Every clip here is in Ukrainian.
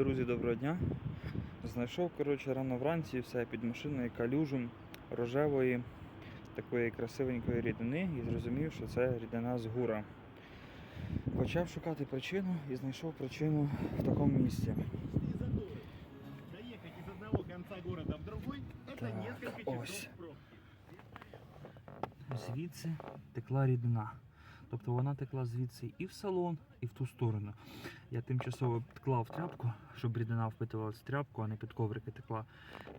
Друзі, доброго дня. Знайшов коротше, рано вранці все під машиною калюжу рожевої такої красивенької рідини і зрозумів, що це рідина з гура. Почав шукати причину і знайшов причину в такому місці. Доехать из одного конца города в это Так, несколько часов пробки. Звідси текла рідина. Тобто вона текла звідси і в салон, і в ту сторону. Я тимчасово підклав тряпку, щоб рідина впитувалася тряпку, а не під коврики текла.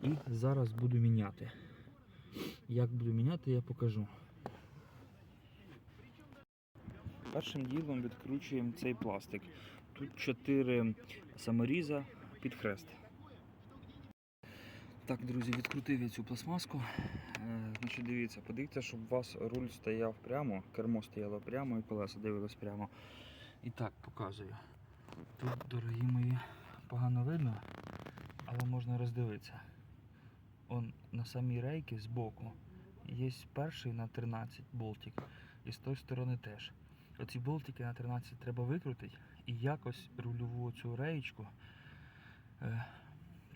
І зараз буду міняти. Як буду міняти, я покажу. Першим ділом відкручуємо цей пластик. Тут 4 саморіза під хрест. Так, друзі, відкрутив я цю пластмаску. Значить, дивіться, подивіться, щоб у вас руль стояв прямо, кермо стояло прямо і колеса дивились прямо. І так, показую. Тут, дорогі мої, погано видно, але можна роздивитися. Он на самій рейки збоку є перший на 13 болтик, і з тої сторони теж. Оці болтики на 13 треба викрутити і якось рульову цю реєчку, е,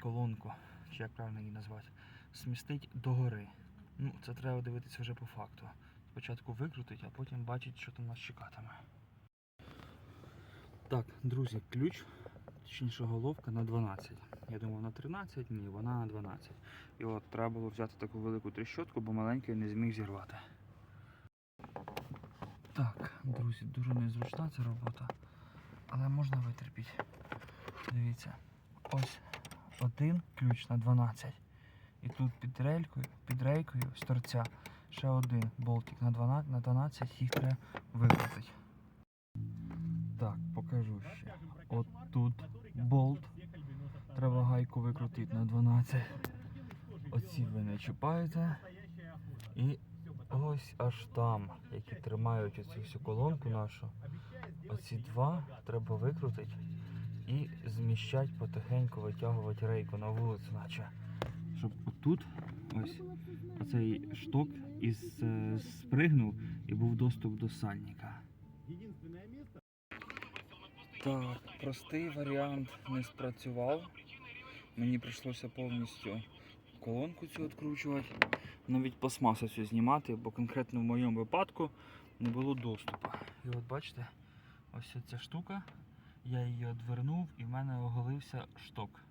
колонку, чи як правильно її назвати, смістить догори. Ну, це треба дивитися вже по факту. Спочатку викрутить, а потім бачить, що там нас чекатиме. Так, друзі, ключ, точніше головка на 12. Я думав на 13, ні, вона на 12. І от треба було взяти таку велику тріщотку, бо маленький не зміг зірвати. Так, друзі, дуже незручна ця робота, але можна витерпіти. Дивіться, ось один ключ на 12. І тут під рейкою, під рейкою з торця ще один болтик на 12, на 12 їх треба викрутити. Так, покажу ще. От тут болт. Треба гайку викрутити на 12. Оці ви не чіпаєте. І ось аж там, які тримають оцю всю колонку нашу. Оці два треба викрутити і зміщати потихеньку, витягувати рейку на вулицю, наче. Щоб отут ось оцей шток із е, спригнув і був доступ до сальника. Так, простий варіант не спрацював. Мені прийшлося повністю колонку цю відкручувати, навіть пластмасу цю знімати, бо конкретно в моєму випадку не було доступу. І от бачите, ось ця штука, я її одвернув і в мене оголився шток.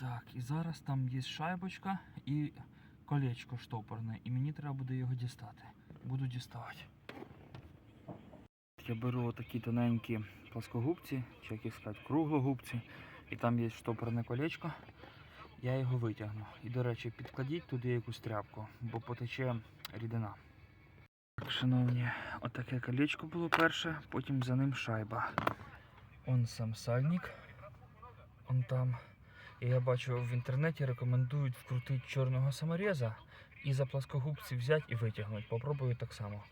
Так, і зараз там є шайбочка і колечко штопорне, і мені треба буде його дістати. Буду діставати. Я беру отакі тоненькі плоскогубці, чи як їх сказати, круглогубці, і там є штопорне колечко. Я його витягну. І, до речі, підкладіть туди якусь тряпку, бо потече рідина. Так, шановні, отаке колечко було перше, потім за ним шайба. Он сам сальник. Он там. І я бачу в інтернеті рекомендують вкрутити чорного самореза і за плоскогубці взяти і витягнути. Попробую так само.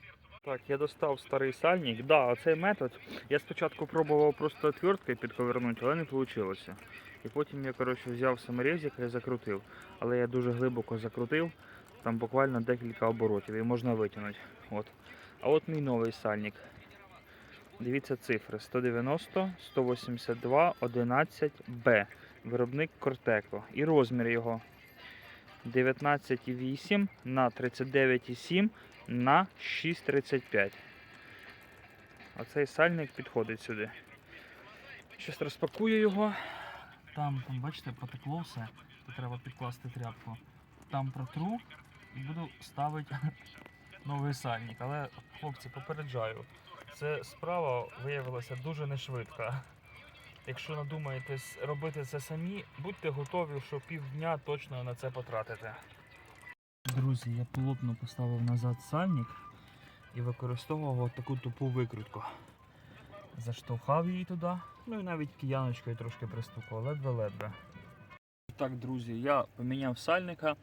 Так, я достав старий сальник. Да, оцей метод. Я спочатку пробував просто отверткою підковернути, але не вийшло. І потім я коротше, взяв саморезик і закрутив. Але я дуже глибоко закрутив, там буквально декілька оборотів і можна витягнути. От. А от мій новий сальник. Дивіться цифри: 190, 182, 11 Б. Виробник Кортеко. І розмір його 19,8 на 39,7 на 6,35. Оцей сальник підходить сюди. Щось розпакую його. Там, там, бачите, протекло все. Тут треба підкласти тряпку. Там протру і буду ставити новий сальник. Але, хлопці, попереджаю, це справа виявилася дуже нешвидка. Якщо надумаєтесь робити це самі, будьте готові, що півдня точно на це потратите. Друзі, я плотно поставив назад сальник і використовував таку тупу викрутку. Заштовхав її туди, ну і навіть кияночкою трошки пристукав, ледве-ледве. Так, друзі, я поміняв сальника.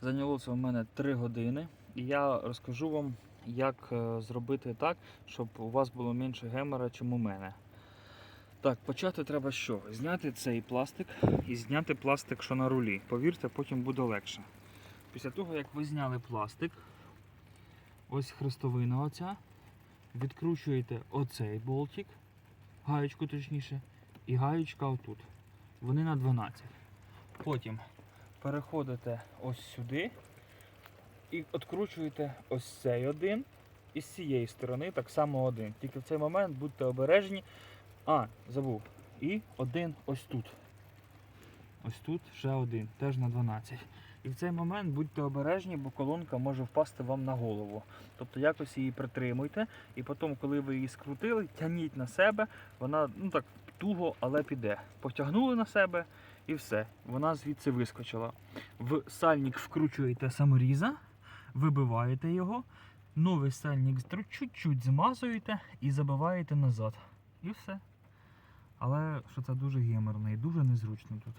Зайняло це у мене 3 години. І я розкажу вам, як е, зробити так, щоб у вас було менше гемора, чим у мене. Так, почати треба чого? Зняти цей пластик і зняти пластик, що на рулі. Повірте, потім буде легше. Після того, як ви зняли пластик, ось хрестовина оця, відкручуєте оцей болтик, гаєчку точніше, і гаєчка отут. Вони на 12. Потім переходите ось сюди і відкручуєте ось цей один. І з цієї сторони так само один. Тільки в цей момент будьте обережні. А, забув. І один ось тут. Ось тут ще один, теж на 12. І в цей момент будьте обережні, бо колонка може впасти вам на голову. Тобто якось її притримуйте, і потім, коли ви її скрутили, тягніть на себе, вона ну так туго, але піде. Потягнули на себе і все. Вона звідси вискочила. В сальник вкручуєте саморіза, вибиваєте його, новий сальник чуть-чуть змазуєте і забиваєте назад. І все. Але що це дуже геморно і дуже незручно тут.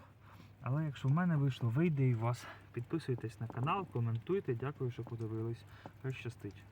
Але якщо в мене вийшло, вийде і вас. Підписуйтесь на канал, коментуйте. Дякую, що подивились. Хай щастить.